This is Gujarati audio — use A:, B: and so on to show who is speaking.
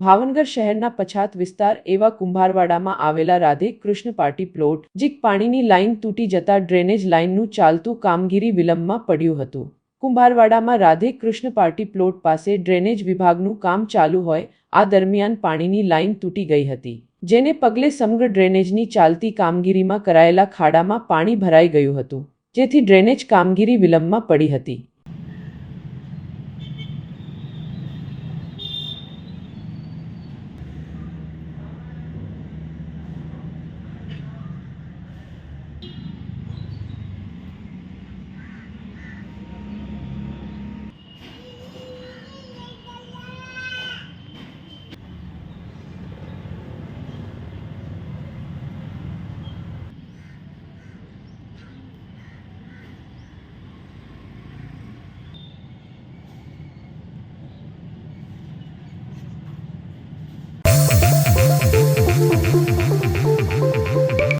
A: ભાવનગર શહેરના પછાત વિસ્તાર એવા કુંભારવાડામાં આવેલા રાધે કૃષ્ણ પાર્ટી પ્લોટ, જીક પાણીની લાઇન તૂટી જતા ડ્રેનેજ લાઇનનું ચાલતું કામગીરી વિલંબમાં પડ્યું હતું. કુંભારવાડામાં રાધે કૃષ્ણ પાર્ટી પ્લોટ પાસે ડ્રેનેજ વિભાગનું કામ ચાલુ હોય, આ દરમિયાન પાણીની લાઇન તૂટી ગઈ હતી. જેને પગલે સમગ્ર ડ્રેનેજની ચાલતી કામગીરીમાં કરાયેલા ખાડામાં પાણી ભરાઈ ગયું હતું, જેથી ડ્રેનેજ કામગીરી વિલંબમાં પડી હતી.